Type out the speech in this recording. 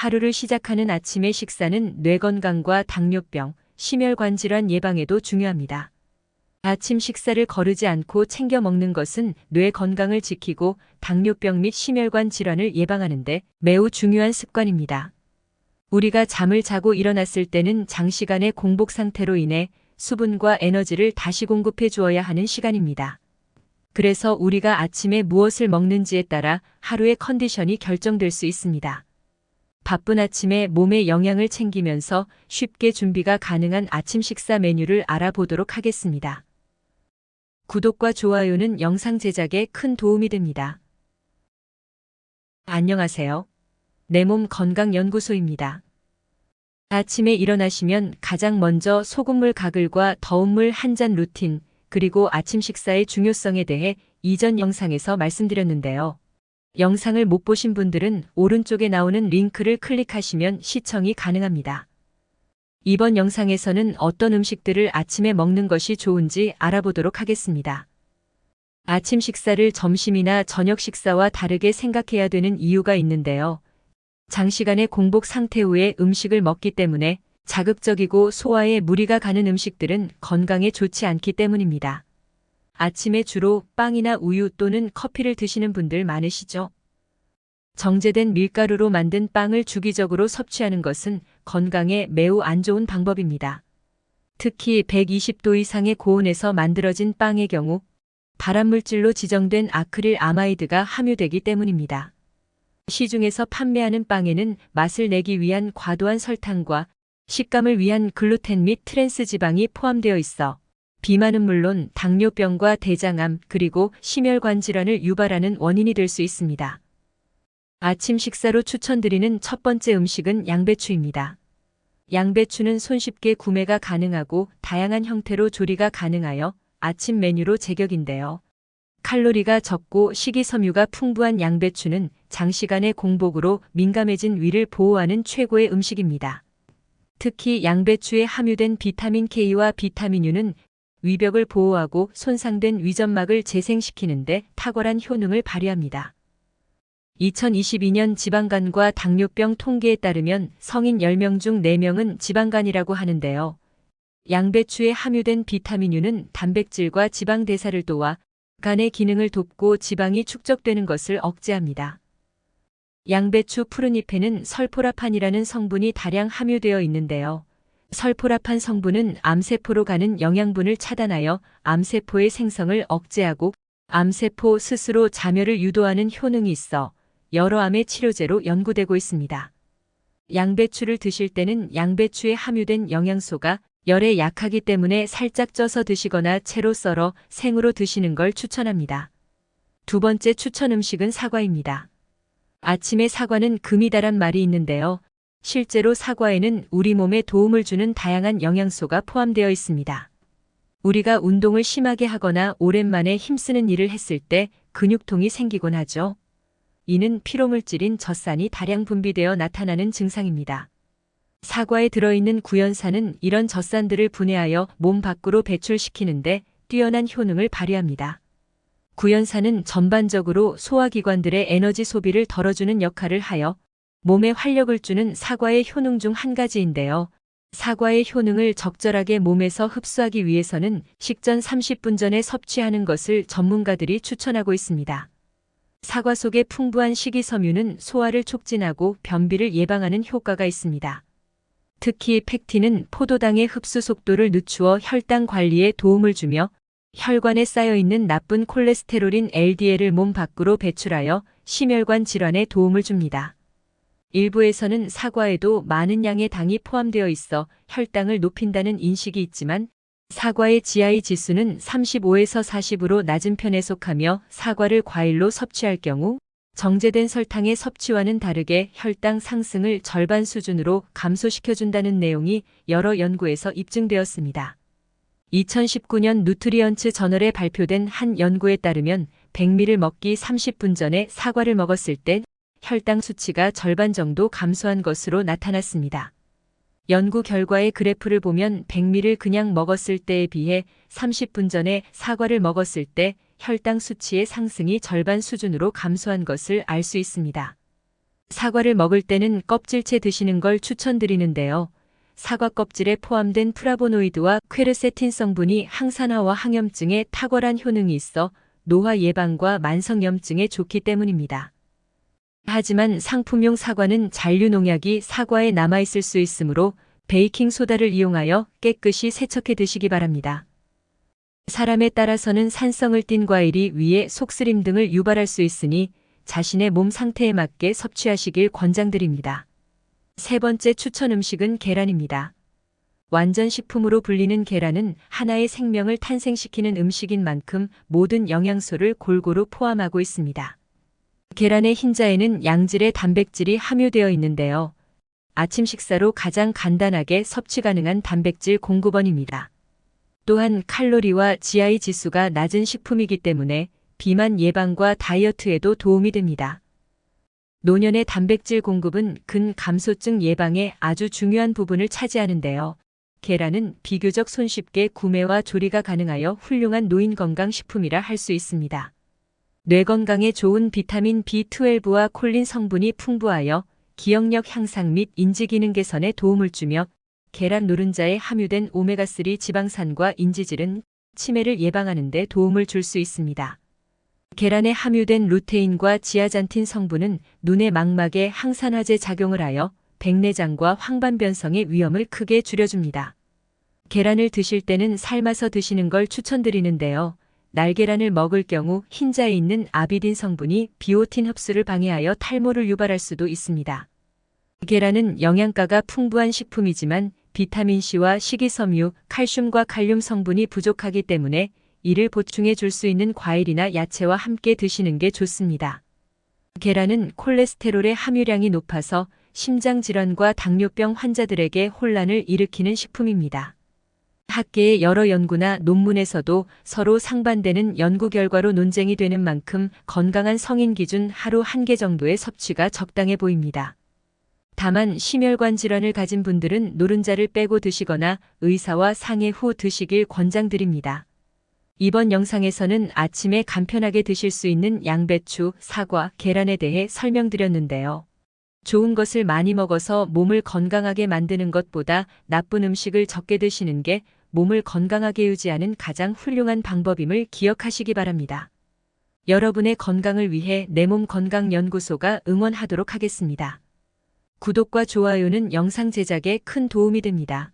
하루를 시작하는 아침의 식사는 뇌 건강과 당뇨병, 심혈관 질환 예방에도 중요합니다. 아침 식사를 거르지 않고 챙겨 먹는 것은 뇌 건강을 지키고 당뇨병 및 심혈관 질환을 예방하는데 매우 중요한 습관입니다. 우리가 잠을 자고 일어났을 때는 장시간의 공복 상태로 인해 수분과 에너지를 다시 공급해 주어야 하는 시간입니다. 그래서 우리가 아침에 무엇을 먹는지에 따라 하루의 컨디션이 결정될 수 있습니다. 바쁜 아침에 몸에 영양을 챙기면서 쉽게 준비가 가능한 아침 식사 메뉴를 알아보도록 하겠습니다. 구독과 좋아요는 영상 제작에 큰 도움이 됩니다. 안녕하세요. 내 몸 건강연구소입니다. 아침에 일어나시면 가장 먼저 소금물 가글과 더운 물 한 잔 루틴, 그리고 아침 식사의 중요성에 대해 이전 영상에서 말씀드렸는데요. 영상을 못 보신 분들은 오른쪽에 나오는 링크를 클릭하시면 시청이 가능합니다. 이번 영상에서는 어떤 음식들을 아침에 먹는 것이 좋은지 알아보도록 하겠습니다. 아침 식사를 점심이나 저녁 식사와 다르게 생각해야 되는 이유가 있는데요. 장시간의 공복 상태 후에 음식을 먹기 때문에 자극적이고 소화에 무리가 가는 음식들은 건강에 좋지 않기 때문입니다. 아침에 주로 빵이나 우유 또는 커피를 드시는 분들 많으시죠? 정제된 밀가루로 만든 빵을 주기적으로 섭취하는 것은 건강에 매우 안 좋은 방법입니다. 특히 120도 이상의 고온에서 만들어진 빵의 경우 발암물질로 지정된 아크릴 아마이드가 함유되기 때문입니다. 시중에서 판매하는 빵에는 맛을 내기 위한 과도한 설탕과 식감을 위한 글루텐 및 트랜스 지방이 포함되어 있어 비만은 물론 당뇨병과 대장암 그리고 심혈관 질환을 유발하는 원인이 될 수 있습니다. 아침 식사로 추천드리는 첫 번째 음식은 양배추입니다. 양배추는 손쉽게 구매가 가능하고 다양한 형태로 조리가 가능하여 아침 메뉴로 제격인데요. 칼로리가 적고 식이섬유가 풍부한 양배추는 장시간의 공복으로 민감해진 위를 보호하는 최고의 음식입니다. 특히 양배추에 함유된 비타민 K와 비타민 U는 위벽을 보호하고 손상된 위점막을 재생시키는데 탁월한 효능을 발휘합니다. 2022년 지방간과 당뇨병 통계에 따르면 성인 10명 중 4명은 지방간이라고 하는데요. 양배추에 함유된 비타민 U는 단백질과 지방 대사를 도와 간의 기능을 돕고 지방이 축적되는 것을 억제합니다. 양배추 푸른 잎에는 설포라판이라는 성분이 다량 함유되어 있는데요. 설포라판 성분은 암세포로 가는 영양분을 차단하여 암세포의 생성을 억제하고 암세포 스스로 자멸을 유도하는 효능이 있어 여러 암의 치료제로 연구되고 있습니다. 양배추를 드실 때는 양배추에 함유된 영양소가 열에 약하기 때문에 살짝 쪄서 드시거나 채로 썰어 생으로 드시는 걸 추천합니다. 두 번째 추천 음식은 사과입니다. 아침에 사과는 금이다란 말이 있는데요. 실제로 사과에는 우리 몸에 도움을 주는 다양한 영양소가 포함되어 있습니다. 우리가 운동을 심하게 하거나 오랜만에 힘쓰는 일을 했을 때 근육통이 생기곤 하죠. 이는 피로물질인 젖산이 다량 분비되어 나타나는 증상입니다. 사과에 들어있는 구연산은 이런 젖산들을 분해하여 몸 밖으로 배출시키는데 뛰어난 효능을 발휘합니다. 구연산은 전반적으로 소화기관들의 에너지 소비를 덜어주는 역할을 하여 몸에 활력을 주는 사과의 효능 중 한 가지인데요. 사과의 효능을 적절하게 몸에서 흡수하기 위해서는 식전 30분 전에 섭취하는 것을 전문가들이 추천하고 있습니다. 사과 속의 풍부한 식이섬유는 소화를 촉진하고 변비를 예방하는 효과가 있습니다. 특히 팩틴은 포도당의 흡수 속도를 늦추어 혈당 관리에 도움을 주며 혈관에 쌓여 있는 나쁜 콜레스테롤인 LDL을 몸 밖으로 배출하여 심혈관 질환에 도움을 줍니다. 일부에서는 사과에도 많은 양의 당이 포함되어 있어 혈당을 높인다는 인식이 있지만 사과의 GI 지수는 35에서 40으로 낮은 편에 속하며 사과를 과일로 섭취할 경우 정제된 설탕의 섭취와는 다르게 혈당 상승을 절반 수준으로 감소시켜준다는 내용이 여러 연구에서 입증되었습니다. 2019년 누트리언츠 저널에 발표된 한 연구에 따르면 백미를 먹기 30분 전에 사과를 먹었을 때 혈당 수치가 절반 정도 감소한 것으로 나타났습니다. 연구 결과의 그래프를 보면 백미를 그냥 먹었을 때에 비해 30분 전에 사과를 먹었을 때 혈당 수치의 상승이 절반 수준으로 감소한 것을 알 수 있습니다. 사과를 먹을 때는 껍질째 드시는 걸 추천드리는데요. 사과 껍질에 포함된 프라보노이드와 퀘르세틴 성분이 항산화와 항염증에 탁월한 효능이 있어 노화 예방과 만성염증에 좋기 때문입니다. 하지만 상품용 사과는 잔류 농약이 사과에 남아있을 수 있으므로 베이킹 소다를 이용하여 깨끗이 세척해 드시기 바랍니다. 사람에 따라서는 산성을 띤 과일이 위에 속쓰림 등을 유발할 수 있으니 자신의 몸 상태에 맞게 섭취하시길 권장드립니다. 세 번째 추천 음식은 계란입니다. 완전 식품으로 불리는 계란은 하나의 생명을 탄생시키는 음식인 만큼 모든 영양소를 골고루 포함하고 있습니다. 계란의 흰자에는 양질의 단백질이 함유되어 있는데요. 아침 식사로 가장 간단하게 섭취 가능한 단백질 공급원입니다. 또한 칼로리와 GI 지수가 낮은 식품이기 때문에 비만 예방과 다이어트에도 도움이 됩니다. 노년의 단백질 공급은 근 감소증 예방에 아주 중요한 부분을 차지하는데요. 계란은 비교적 손쉽게 구매와 조리가 가능하여 훌륭한 노인 건강 식품이라 할 수 있습니다. 뇌 건강에 좋은 비타민 B12와 콜린 성분이 풍부하여 기억력 향상 및 인지 기능 개선에 도움을 주며 계란 노른자에 함유된 오메가3 지방산과 인지질은 치매를 예방하는 데 도움을 줄 수 있습니다. 계란에 함유된 루테인과 지아잔틴 성분은 눈의 망막에 항산화제 작용을 하여 백내장과 황반변성의 위험을 크게 줄여줍니다. 계란을 드실 때는 삶아서 드시는 걸 추천드리는데요. 날계란을 먹을 경우 흰자에 있는 아비딘 성분이 비오틴 흡수를 방해하여 탈모를 유발할 수도 있습니다. 계란은 영양가가 풍부한 식품이지만 비타민C와 식이섬유, 칼슘과 칼륨 성분이 부족하기 때문에 이를 보충해 줄 수 있는 과일이나 야채와 함께 드시는 게 좋습니다. 계란은 콜레스테롤의 함유량이 높아서 심장질환과 당뇨병 환자들에게 혼란을 일으키는 식품입니다. 학계의 여러 연구나 논문에서도 서로 상반되는 연구 결과로 논쟁이 되는 만큼 건강한 성인 기준 하루 한 개 정도의 섭취가 적당해 보입니다. 다만 심혈관 질환을 가진 분들은 노른자를 빼고 드시거나 의사와 상의 후 드시길 권장드립니다. 이번 영상에서는 아침에 간편하게 드실 수 있는 양배추, 사과, 계란에 대해 설명드렸는데요. 좋은 것을 많이 먹어서 몸을 건강하게 만드는 것보다 나쁜 음식을 적게 드시는 게 몸을 건강하게 유지하는 가장 훌륭한 방법임을 기억하시기 바랍니다. 여러분의 건강을 위해 내 몸 건강연구소가 응원하도록 하겠습니다. 구독과 좋아요는 영상 제작에 큰 도움이 됩니다.